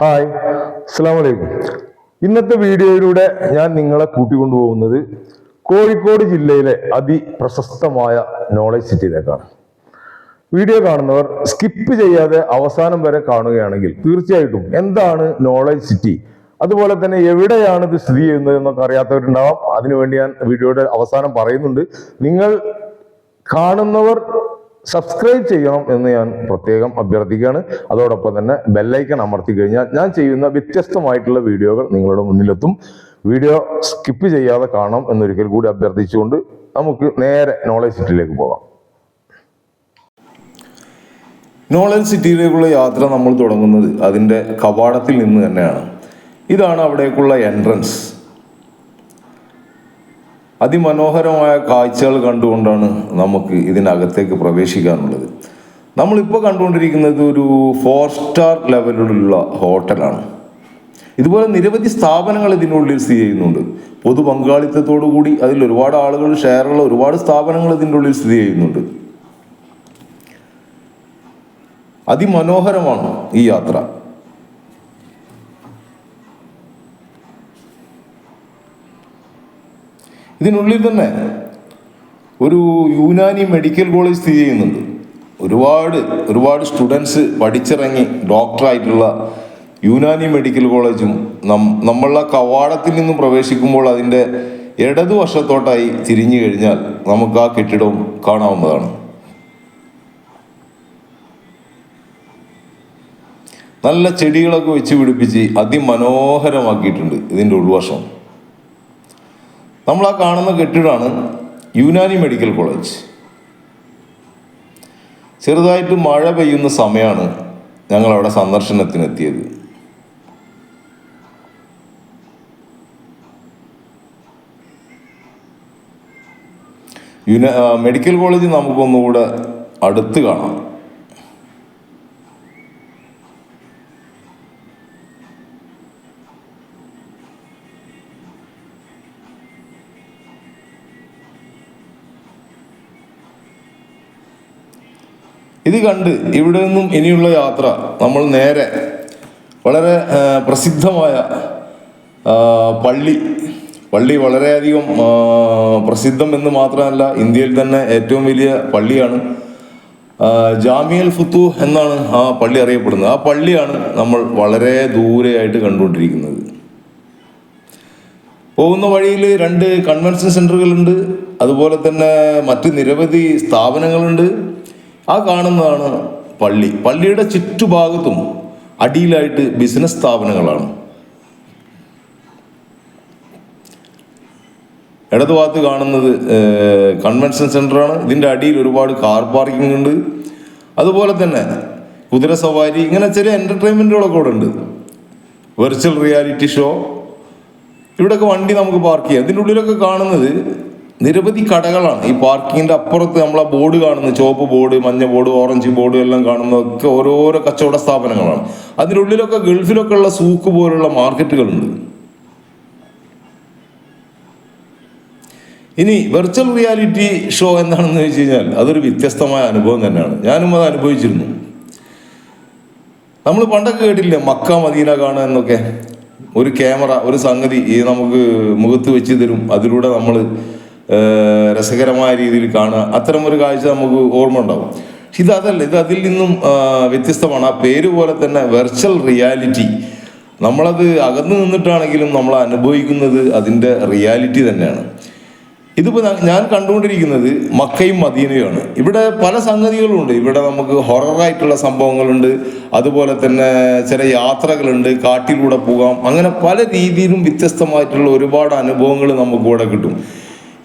Hi അസ്സാം വലൈക്കും ഇന്നത്തെ വീഡിയോയിലൂടെ ഞാൻ നിങ്ങളെ കൂട്ടിക്കൊണ്ടുപോകുന്നത് കോഴിക്കോട് ജില്ലയിലെ അതിപ്രശസ്തമായ നോളജ് സിറ്റിയിലേക്കാണ് വീഡിയോ കാണുന്നവർ സ്കിപ്പ് ചെയ്യാതെ അവസാനം വരെ കാണുകയാണെങ്കിൽ തീർച്ചയായിട്ടും എന്താണ് നോളജ് സിറ്റി അതുപോലെ തന്നെ എവിടെയാണ് ഇത് സ്ഥിതി ചെയ്യുന്നത് എന്നൊക്കെ അറിയാത്തവരുണ്ടാവാം. അതിനുവേണ്ടി ഞാൻ വീഡിയോയുടെ അവസാനം പറയുന്നുണ്ട്. നിങ്ങൾ കാണുന്നവർ സബ്സ്ക്രൈബ് ചെയ്യണം എന്ന് ഞാൻ പ്രത്യേകം അഭ്യർത്ഥിക്കുകയാണ്. അതോടൊപ്പം തന്നെ ബെല്ലൈക്കൺ അമർത്തി കഴിഞ്ഞാൽ ഞാൻ ചെയ്യുന്ന വ്യത്യസ്തമായിട്ടുള്ള വീഡിയോകൾ നിങ്ങളുടെ മുന്നിലെത്തും. വീഡിയോ സ്കിപ്പ് ചെയ്യാതെ കാണണം എന്നൊരിക്കൽ കൂടി അഭ്യർത്ഥിച്ചുകൊണ്ട് നമുക്ക് നേരെ നോളജ് സിറ്റിയിലേക്ക് പോകാം. നോളജ് സിറ്റിയിലേക്കുള്ള യാത്ര നമ്മൾ തുടങ്ങുന്നത് അതിന്റെ കവാടത്തിൽ നിന്ന് തന്നെയാണ്. ഇതാണ് അവിടേക്കുള്ള എൻട്രൻസ് അതിമനോഹരമായ കാഴ്ചകൾ കണ്ടുകൊണ്ടാണ് നമുക്ക് ഇതിനകത്തേക്ക് പ്രവേശിക്കാനുള്ളത്. നമ്മളിപ്പോൾ കണ്ടുകൊണ്ടിരിക്കുന്നത് ഒരു ഫോർ സ്റ്റാർ ലെവലിലുള്ള ഹോട്ടലാണ്. ഇതുപോലെ നിരവധി സ്ഥാപനങ്ങൾ ഇതിനുള്ളിൽ സ്ഥിതി ചെയ്യുന്നുണ്ട്. പൊതു പങ്കാളിത്തത്തോടു കൂടി അതിൽ ഒരുപാട് ആളുകൾ ഷെയറുള്ള ഒരുപാട് സ്ഥാപനങ്ങൾ ഇതിന്റെ ഉള്ളിൽ സ്ഥിതി ചെയ്യുന്നുണ്ട്. അതിമനോഹരമാണ് ഈ യാത്ര. ഇതിനുള്ളിൽ തന്നെ ഒരു യൂനാനി മെഡിക്കൽ കോളേജ് സ്ഥിതി ചെയ്യുന്നുണ്ട്. ഒരുപാട് ഒരുപാട് സ്റ്റുഡൻസ് പഠിച്ചിറങ്ങി ഡോക്ടറായിട്ടുള്ള യൂനാനി മെഡിക്കൽ കോളേജും നം നമ്മളുടെ കവാടത്തിൽ നിന്നും പ്രവേശിക്കുമ്പോൾ അതിന്റെ ഇടതുവശത്തോട്ടായി തിരിഞ്ഞു കഴിഞ്ഞാൽ നമുക്ക് ആ കെട്ടിടവും കാണാവുന്നതാണ്. നല്ല ചെടികളൊക്കെ വെച്ച് പിടിപ്പിച്ച് അതിമനോഹരമാക്കിയിട്ടുണ്ട് ഇതിന്റെ ഉൾവശം. നമ്മൾ ആ കാണുന്ന കെട്ടിടമാണ് യുനാനി മെഡിക്കൽ കോളേജ്. ചെറുതായിട്ട് മഴ പെയ്യുന്ന സമയമാണ് ഞങ്ങൾ അവിടെ സന്ദർശനത്തിനെത്തിയത്. യുന മെഡിക്കൽ കോളേജ് നമുക്കൊന്നുകൂടെ അടുത്ത് കാണാം. ഇത് കണ്ട് ഇവിടെ നിന്നും ഇനിയുള്ള യാത്ര നമ്മൾ നേരെ വളരെ പ്രസിദ്ധമായ പള്ളി. പള്ളി വളരെയധികം പ്രസിദ്ധം എന്ന് മാത്രമല്ല ഇന്ത്യയിൽ തന്നെ ഏറ്റവും വലിയ പള്ളിയാണ്. ജാമിയൽ ഫുത്തു എന്നാണ് ആ പള്ളി അറിയപ്പെടുന്നത്. ആ പള്ളിയാണ് നമ്മൾ വളരെ ദൂരെയായിട്ട് കണ്ടുകൊണ്ടിരിക്കുന്നത്. പോകുന്ന വഴിയിൽ രണ്ട് കൺവെൻഷൻ സെന്ററുകളുണ്ട് അതുപോലെ തന്നെ മറ്റ് നിരവധി സ്ഥാപനങ്ങളുണ്ട്. ആ കാണുന്നതാണ് പള്ളി. പള്ളിയുടെ ചുറ്റുഭാഗത്തും അടിയിലായിട്ട് ബിസിനസ് സ്ഥാപനങ്ങളാണ്. ഇടതുഭാഗത്ത് കാണുന്നത് കൺവെൻഷൻ സെന്ററാണ് ഇതിന്റെ അടിയിൽ ഒരുപാട് കാർ പാർക്കിംഗ് ഉണ്ട്. അതുപോലെ തന്നെ കുതിര സവാരി ഇങ്ങനെ ചെറിയ എന്റർടൈൻമെന്റുകളൊക്കെ ഇവിടെ ഉണ്ട്. വെർച്വൽ റിയാലിറ്റി ഷോ ഇവിടെയൊക്കെ വണ്ടി നമുക്ക് പാർക്ക് ചെയ്യാം. ഇതിന്റെ ഉള്ളിലൊക്കെ കാണുന്നത് നിരവധി കടകളാണ്. ഈ പാർക്കിങ്ങിന്റെ അപ്പുറത്ത് നമ്മൾ ആ ബോർഡ് കാണുന്നത് ചുവപ്പ് ബോർഡ് മഞ്ഞ ബോർഡ് ഓറഞ്ച് ബോർഡ് എല്ലാം കാണുന്നതൊക്കെ ഓരോരോ കച്ചവട സ്ഥാപനങ്ങളാണ്. അതിന്റെ ഉള്ളിലൊക്കെ ഗൾഫിലൊക്കെ ഉള്ള സൂക്ക് പോലുള്ള മാർക്കറ്റുകളുണ്ട്. ഇനി വെർച്വൽ റിയാലിറ്റി ഷോ എന്താണെന്ന് വെച്ച് കഴിഞ്ഞാൽ അതൊരു വ്യത്യസ്തമായ അനുഭവം തന്നെയാണ്. ഞാനും അത് അനുഭവിച്ചിരുന്നു. നമ്മൾ പണ്ടൊക്കെ കേട്ടില്ലേ മക്ക മദീന കാണുക എന്നൊക്കെ. ഒരു ക്യാമറ ഒരു സംഗതി ഈ നമുക്ക് മുഖത്ത് വെച്ച് തരും. അതിലൂടെ നമ്മൾ രസകരമായ രീതിയിൽ കാണുക. അത്തരം ഒരു കാഴ്ച നമുക്ക് ഓർമ്മ ഉണ്ടാവും. ഇത് അതല്ല ഇത് അതിൽ നിന്നും വ്യത്യസ്തമാണ്. ആ പേര് പോലെ തന്നെ വെർച്വൽ റിയാലിറ്റി നമ്മളത് അകന്നു നിന്നിട്ടാണെങ്കിലും നമ്മൾ അനുഭവിക്കുന്നത് അതിന്റെ റിയാലിറ്റി തന്നെയാണ്. ഇതിപ്പോൾ ഞാൻ കണ്ടുകൊണ്ടിരിക്കുന്നത് മക്കയും മദീനയുമാണ്. ഇവിടെ പല സംഗതികളുണ്ട്. ഇവിടെ നമുക്ക് ഹൊററായിട്ടുള്ള സംഭവങ്ങളുണ്ട്. അതുപോലെ തന്നെ ചില യാത്രകളുണ്ട്. കാട്ടിലൂടെ പോകാം. അങ്ങനെ പല രീതിയിലും വ്യത്യസ്തമായിട്ടുള്ള ഒരുപാട് അനുഭവങ്ങൾ നമുക്ക് ഇവിടെ കിട്ടും.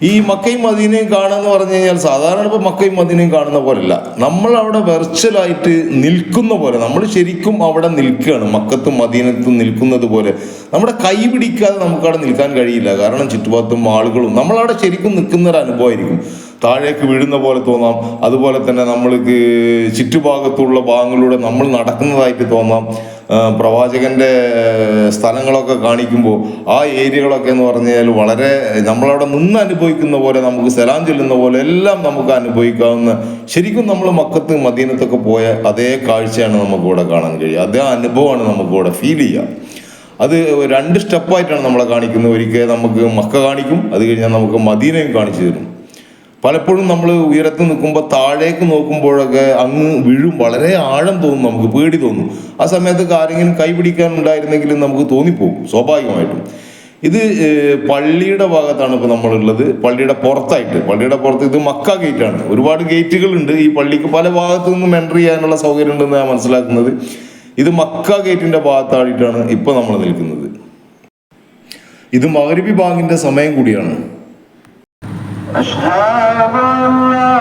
ഈ മക്കയും മദീനയും കാണുക പറഞ്ഞു കഴിഞ്ഞാൽ സാധാരണ ഇപ്പോൾ മക്കയും മദീനയും കാണുന്ന പോലെയല്ല. നമ്മൾ അവിടെ വെർച്വലായിട്ട് നിൽക്കുന്ന പോലെ നമ്മൾ ശരിക്കും അവിടെ നിൽക്കുകയാണ്. മക്കത്തും മദീനത്തും നിൽക്കുന്നത് പോലെ. നമ്മുടെ കൈ പിടിക്കാതെ നമുക്ക് അവിടെ നിൽക്കാൻ കഴിയില്ല. കാരണം ചുറ്റുപാടത്തും ആളുകളും നമ്മളവിടെ ശരിക്കും നിൽക്കുന്ന ഒരു അനുഭവമായിരിക്കും. താഴേക്ക് വീഴുന്ന പോലെ തോന്നാം. അതുപോലെ തന്നെ നമ്മൾക്ക് ചുറ്റുഭാഗത്തുള്ള ഭാഗങ്ങളിലൂടെ നമ്മൾ നടക്കുന്നതായിട്ട് തോന്നാം. പ്രവാചകന്റെ സ്ഥലങ്ങളൊക്കെ കാണിക്കുമ്പോൾ ആ ഏരിയകളൊക്കെ എന്ന് പറഞ്ഞാൽ വളരെ നമ്മളവിടെ നിന്ന് അനുഭവിക്കുന്ന പോലെ നമുക്ക് സലാം ചെല്ലുന്ന പോലെ എല്ലാം നമുക്ക് അനുഭവിക്കാവുന്ന ശരിക്കും നമ്മൾ മക്കത്ത് മദീനത്തൊക്കെ പോയ അതേ കാഴ്ചയാണ് നമുക്കിവിടെ കാണാൻ കഴിയുക. അതേ അനുഭവമാണ് നമുക്കിവിടെ ഫീൽ ചെയ്യുക. അത് രണ്ട് സ്റ്റെപ്പായിട്ടാണ് നമ്മളെ കാണിക്കുന്നത്. ഒരിക്കൽ നമുക്ക് മക്ക കാണിക്കും അത് കഴിഞ്ഞാൽ നമുക്ക് മദീനയും കാണിച്ചു തരും. പലപ്പോഴും നമ്മൾ ഉയരത്ത് നിൽക്കുമ്പോൾ താഴേക്ക് നോക്കുമ്പോഴൊക്കെ അങ്ങ് വീഴും. വളരെ ആഴം തോന്നും നമുക്ക് പേടി തോന്നും. ആ സമയത്ത് ആരെങ്കിലും കൈപിടിക്കാൻ ഉണ്ടായിരുന്നെങ്കിലും നമുക്ക് തോന്നിപ്പോകും സ്വാഭാവികമായിട്ടും. ഇത് പള്ളിയുടെ ഭാഗത്താണ് ഇപ്പോൾ നമ്മളുള്ളത്. പള്ളിയുടെ പുറത്തായിട്ട്. പള്ളിയുടെ പുറത്ത് ഇത് മക്ക ഗേറ്റാണ്. ഒരുപാട് ഗേറ്റുകളുണ്ട്. ഈ പള്ളിക്ക് പല ഭാഗത്തു നിന്നും എന്റർ ചെയ്യാനുള്ള സൗകര്യം ഉണ്ടെന്ന് ഞാൻ മനസ്സിലാക്കുന്നത്. ഇത് മക്ക ഗേറ്റിന്റെ ഭാഗത്തായിട്ടാണ് ഇപ്പോൾ നമ്മൾ നിൽക്കുന്നത്. ഇത് മകരബി ബാങ്കിന്റെ സമയം കൂടിയാണ്. أشهد أن لا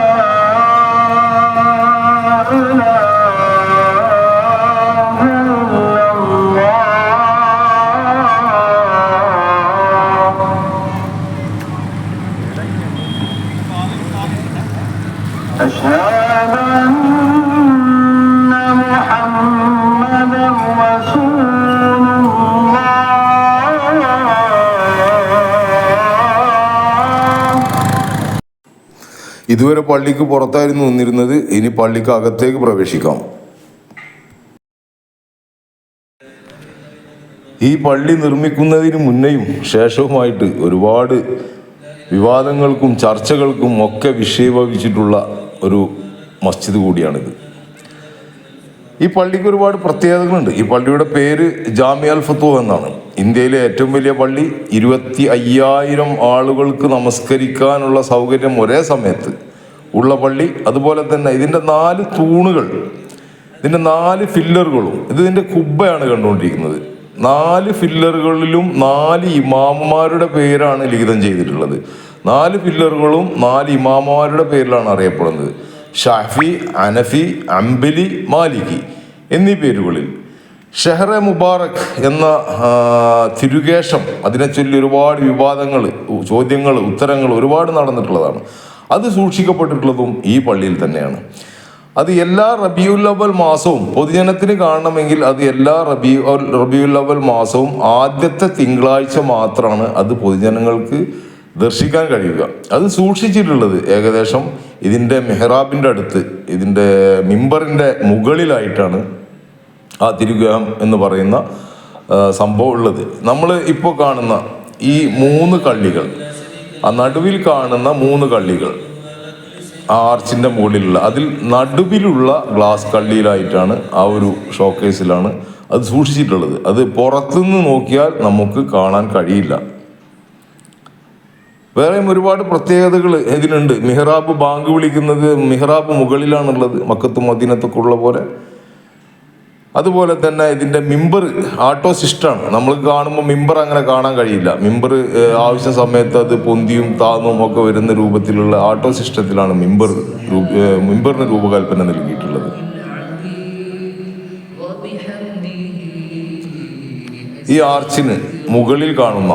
إله ഇതുവരെ പള്ളിക്ക് പുറത്തായിരുന്നു നിന്നിരുന്നത്. ഇനി പള്ളിക്ക് അകത്തേക്ക് പ്രവേശിക്കാം. ഈ പള്ളി നിർമ്മിക്കുന്നതിന് മുന്നേയും ശേഷവുമായിട്ട് ഒരുപാട് വിവാദങ്ങൾക്കും ചർച്ചകൾക്കും ഒക്കെ വിഷയഭവിച്ചിട്ടുള്ള ഒരു മസ്ജിദ് കൂടിയാണിത്. ഈ പള്ളിക്ക് ഒരുപാട് പ്രത്യേകതകളുണ്ട്. ഈ പള്ളിയുടെ പേര് ജാമിയ ഫത്തു എന്നാണ്. ഇന്ത്യയിലെ ഏറ്റവും വലിയ പള്ളി ഇരുപത്തി അയ്യായിരം ആളുകൾക്ക് നമസ്കരിക്കാനുള്ള സൗകര്യം ഒരേ സമയത്ത് ഉള്ള പള്ളി. അതുപോലെ തന്നെ ഇതിന്റെ നാല് തൂണുകൾ ഇതിന്റെ നാല് ഫില്ലറുകളും ഇത് ഇതിന്റെ കുബ്ബയാണ് കണ്ടുകൊണ്ടിരിക്കുന്നത്. നാല് ഫില്ലറുകളിലും നാല് ഇമാമുമാരുടെ പേരാണ് ലിഖിതം ചെയ്തിട്ടുള്ളത്. നാല് ഫില്ലറുകളും നാല് ഇമാമുമാരുടെ പേരിലാണ് അറിയപ്പെടുന്നത്. ഷാഫി അനഫി അംബലി മാലിക്കി എന്നീ പേരുകളിൽ. ഷെഹറെ മുബാറക് എന്ന തിരുകേശം അതിനെ ചൊല്ലി ഒരുപാട് വിവാദങ്ങൾ ചോദ്യങ്ങൾ ഉത്തരങ്ങൾ ഒരുപാട് നടന്നിട്ടുള്ളതാണ്. അത് സൂക്ഷിക്കപ്പെട്ടിട്ടുള്ളതും ഈ പള്ളിയിൽ തന്നെയാണ്. അത് എല്ലാ റബിയുൽ അവൽ മാസവും പൊതുജനത്തിന് കാണണമെങ്കിൽ അത് എല്ലാ റബി റബിയുൽ അവൽ മാസവും ആദ്യത്തെ തിങ്കളാഴ്ച മാത്രമാണ് അത് പൊതുജനങ്ങൾക്ക് ദർശിക്കാൻ കഴിയുക. അത് സൂക്ഷിച്ചിട്ടുള്ളത് ഏകദേശം ഇതിന്റെ മെഹ്റാബിന്റെ അടുത്ത് ഇതിന്റെ മിമ്പറിന്റെ മുകളിലായിട്ടാണ് ആ തിരുഗ്രഹം എന്ന് പറയുന്ന സംഭവം ഉള്ളത്. നമ്മൾ ഇപ്പോൾ കാണുന്ന ഈ മൂന്ന് കള്ളികൾ ആ നടുവിൽ കാണുന്ന മൂന്ന് കള്ളികൾ ആ ആർച്ചിന്റെ മുകളിലുള്ള അതിൽ നടുവിലുള്ള ഗ്ലാസ് കള്ളിയിലായിട്ടാണ് ആ ഒരു ഷോക്കേസിലാണ് അത് സൂക്ഷിച്ചിട്ടുള്ളത്. അത് പുറത്തുനിന്ന് നോക്കിയാൽ നമുക്ക് കാണാൻ കഴിയില്ല. വേറെയും ഒരുപാട് പ്രത്യേകതകൾ ഇതിനുണ്ട്. മിഹ്റാബ് ബാങ്ക് വിളിക്കുന്നത് മിഹ്റാബ് മുകളിലാണുള്ളത് മക്കത്തും മദീനത്തൊക്കെ ഉള്ള പോലെ. അതുപോലെ തന്നെ ഇതിന്റെ മിമ്പർ ആട്ടോ സിസ്റ്റമാണ് നമ്മൾ കാണുമ്പോൾ മിമ്പർ അങ്ങനെ കാണാൻ കഴിയില്ല. മിമ്പർ ആവശ്യ സമയത്ത് അത് പൊന്തിയും താന്നും ഒക്കെ വരുന്ന രൂപത്തിലുള്ള ആട്ടോ സിസ്റ്റത്തിലാണ് മിമ്പർ മിമ്പറിന് രൂപകൽപ്പന നൽകിയിട്ടുള്ളത്. ഈ ആർച്ചിന് മുകളിൽ കാണുന്ന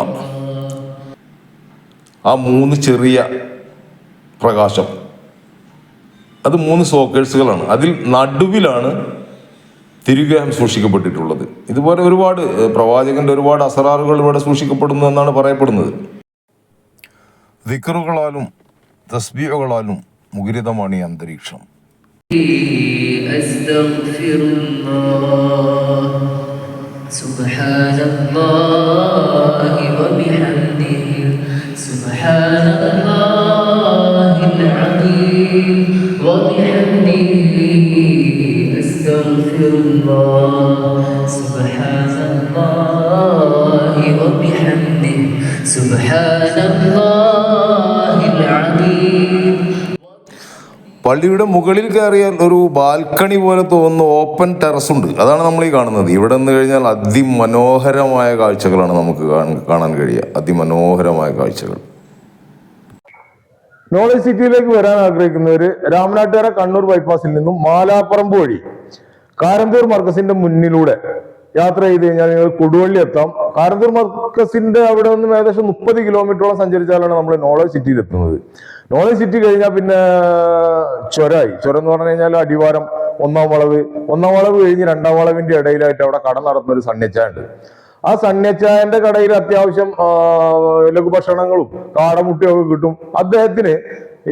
ആ മൂന്ന് ചെറിയ പ്രകാശം. അത് മൂന്ന് സോക്കേഴ്സുകളാണ് അതിൽ നടുവിലാണ് തിരുഗ്രഹം സൂക്ഷിക്കപ്പെട്ടിട്ടുള്ളത് ഇതുപോലെ ഒരുപാട് ഏഹ്, പ്രവാചകന്റെ ഒരുപാട് അസറാറുകൾ ഇവിടെ സൂക്ഷിക്കപ്പെടുന്നു എന്നാണ് പറയപ്പെടുന്നത് ദിക്കറുകളാലും തസ്ബീഹുകളാലും മുഖരിതമാണ് ഈ അന്തരീക്ഷം أستغفر الله سبحان الله وبحمده سبحان الله العظيم وبحمده أستغفر الله سبحان الله وبحمده سبحان الله العظيم പള്ളിയുടെ മുകളിൽ കയറിയാൽ ഒരു ബാൽക്കണി പോലെ തോന്നുന്ന ഓപ്പൺ ടെറസ് ഉണ്ട് അതാണ് നമ്മൾ ഈ കാണുന്നത് ഇവിടെ നിന്ന് കഴിഞ്ഞാൽ അതിമനോഹരമായ കാഴ്ചകളാണ് നമുക്ക് കാണ- കാണാൻ കഴിയുക അതിമനോഹരമായ കാഴ്ചകൾ നോളജ് സിറ്റിയിലേക്ക് വരാൻ ആഗ്രഹിക്കുന്നവര് രാമനാട്ടുകര കണ്ണൂർ ബൈപ്പാസിൽ നിന്നും മാലാപ്പറമ്പ് വഴി കാരന്തൂർ മർക്കസിന്റെ മുന്നിലൂടെ യാത്ര ചെയ്ത് കഴിഞ്ഞാൽ നിങ്ങൾ കൊടുവള്ളി എത്താം. കാരന്തൂർ മർക്കസിന്റെ അവിടെ നിന്ന് ഏകദേശം മുപ്പത് കിലോമീറ്ററോളം സഞ്ചരിച്ചാലാണ് നമ്മൾ നോളജ് സിറ്റിയിൽ എത്തുന്നത്. നോളജ് സിറ്റി കഴിഞ്ഞാൽ പിന്നെ ചൊരായി ചുരം എന്ന് പറഞ്ഞു കഴിഞ്ഞാൽ അടിവാരം ഒന്നാം വളവ്. ഒന്നാം വളവ് കഴിഞ്ഞ് രണ്ടാം വളവിന്റെ ഇടയിലായിട്ട് അവിടെ കട നടത്തുന്ന ഒരു സണ്യച്ചായ ഉണ്ട് ആ സണ്യച്ചായന്റെ കടയിൽ അത്യാവശ്യം ലഘുഭക്ഷണങ്ങളും കാടമുട്ടയും ഒക്കെ കിട്ടും. അദ്ദേഹത്തിന്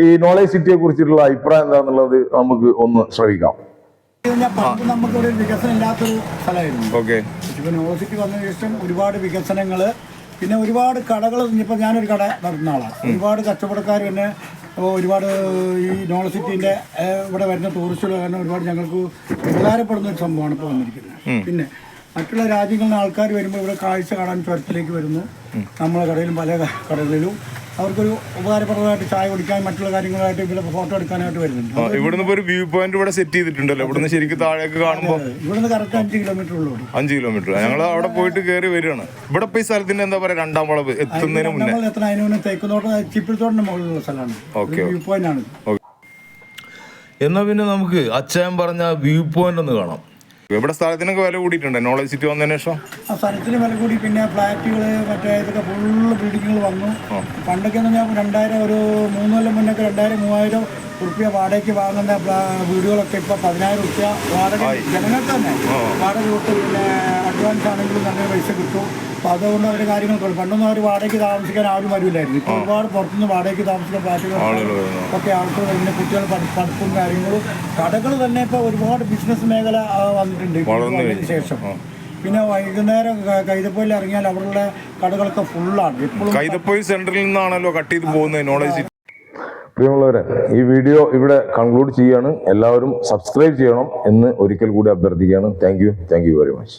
ഈ നോളജ് സിറ്റിയെ കുറിച്ചിട്ടുള്ള അഭിപ്രായം എന്താണെന്നുള്ളത് നമുക്ക് ഒന്ന് പണ്ട് നമുക്കൊരു വികസനം ഇല്ലാത്തൊരു സ്ഥലമായിരുന്നു. ഓക്കെ. ഇപ്പൊ നോസിറ്റി വന്നതിന് ശേഷം ഒരുപാട് വികസനങ്ങൾ പിന്നെ ഒരുപാട് കടകൾ ഇനിയിപ്പോൾ ഞാനൊരു കട നടത്തുന്ന ആളാണ് ഒരുപാട് കച്ചവടക്കാർ തന്നെ ഇപ്പോൾ ഒരുപാട് ഈ യൂണിവേഴ്സിറ്റീന്റെ ഇവിടെ വരുന്ന ടൂറിസ്റ്റുകൾ കാരണം ഒരുപാട് ഞങ്ങൾക്ക് ഉപകാരപ്പെടുന്ന ഒരു സംഭവമാണ് ഇപ്പോൾ വന്നിരിക്കുന്നത്. പിന്നെ മറ്റുള്ള രാജ്യങ്ങളിൽ ആൾക്കാർ വരുമ്പോൾ ഇവിടെ കാഴ്ച കാണാൻ ചുരത്തിലേക്ക് വരുന്നു. നമ്മളെ കടയിലും പല കടകളിലും. അവർക്കൊരു ഉപകാരപ്രദമായിട്ട് ചായ കുടിക്കാൻ മറ്റുള്ള കാര്യങ്ങളായിട്ട് ഇവിടെ ഫോട്ടോ എടുക്കാനായിട്ട് വരുന്നുണ്ട്. ഇവിടുന്ന് ഒരു വ്യൂ പോയിന്റ് ഇവിടെ സെറ്റ് ചെയ്തിട്ടുണ്ടല്ലോ. ഇവിടുന്ന് ശരിക്കും താഴേക്ക് കാണുമ്പോൾ ഇവിടുന്ന് കറക്റ്റ് അഞ്ച് കിലോമീറ്റർ ഉള്ളൂ അഞ്ച് കിലോമീറ്റർ ഞങ്ങൾ അവിടെ പോയിട്ട് കയറി വരികയാണ്. ഇവിടെ ഇപ്പൊ ഈ സ്ഥലത്തിന്റെ എന്താ പറയാ രണ്ടാം വളവ് എത്തുന്നതിന് മുന്നേ. അതിന് മുന്നേ തേക്കുന്നോട്ട് ചിപ്പിളിത്തോട്ടിന്റെ മുകളിലുള്ള സ്ഥലമാണ്. ഓക്കേ, വ്യൂ പോയിന്റ് ആണ്. എന്നാ പിന്നെ നമുക്ക് അച്ഛൻ പറഞ്ഞ വ്യൂ പോയിന്റ് ഒന്ന് കാണാം. ഇവിടെ സ്ഥലത്തിനൊക്കെ വില കൂടിയിട്ടുണ്ട്. നോളജ് സിറ്റി വന്നതിന് ശേഷം? സ്ഥലത്തിന് വില കൂടി. പിന്നെ ഫ്ലാറ്റുകൾ മറ്റേ ഇതൊക്കെ ഫുള്ള് ബിൽഡിങ്ങുകൾ വന്നു. പണ്ടൊക്കെ എന്ന് പറഞ്ഞാൽ രണ്ടായിരം ഒരു മൂന്ന് കൊല്ലം മുന്നൊക്കെ രണ്ടായിരം മൂവായിരം ഉറുപ്പ്യ വാടകയ്ക്ക് വാങ്ങുന്ന വീടുകളൊക്കെ ഇപ്പൊ പതിനായിരം റുപ്യ വാടക ജനങ്ങൾക്ക് തന്നെ വാടക കൊടുത്ത് പിന്നെ അഡ്വാൻസ് ആണെങ്കിലും നല്ല പൈസ കിട്ടും. അപ്പൊ അതുകൊണ്ട് അവരുടെ കാര്യങ്ങൾ പണ്ടൊന്നും അവർ വാടകയ്ക്ക് താമസിക്കാൻ ആരും വരില്ലായിരുന്നു. ഇപ്പൊ ഒരുപാട് പുറത്തുനിന്ന് വാടകയ്ക്ക് താമസിക്കാൻ പാർട്ടികൾ ഒക്കെ ആൾക്കാർ പിന്നെ കുട്ടികൾ പഠി- പഠിപ്പും കാര്യങ്ങളും. കടകൾ തന്നെ ഇപ്പൊ ഒരുപാട് ബിസിനസ് മേഖല വന്നിട്ടുണ്ട്. ശേഷം. പിന്നെ വൈകുന്നേരം കൈതപ്പോയിൽ ഇറങ്ങിയാൽ അവിടെയുള്ള കടകളൊക്കെ ഫുള്ളാണ് കൈതപ്പൊയിൽ സെന്ററിൽ നിന്നാണല്ലോ കട്ട് ചെയ്ത് പോകുന്നത്. നോളജ് പ്രിയമുള്ളവരെ ഈ വീഡിയോ ഇവിടെ കൺക്ലൂഡ് ചെയ്യാണ് എല്ലാവരും സബ്സ്ക്രൈബ് ചെയ്യണം എന്ന് ഒരിക്കൽ കൂടി അഭ്യർത്ഥിക്കുകയാണ്. Thank you thank you very much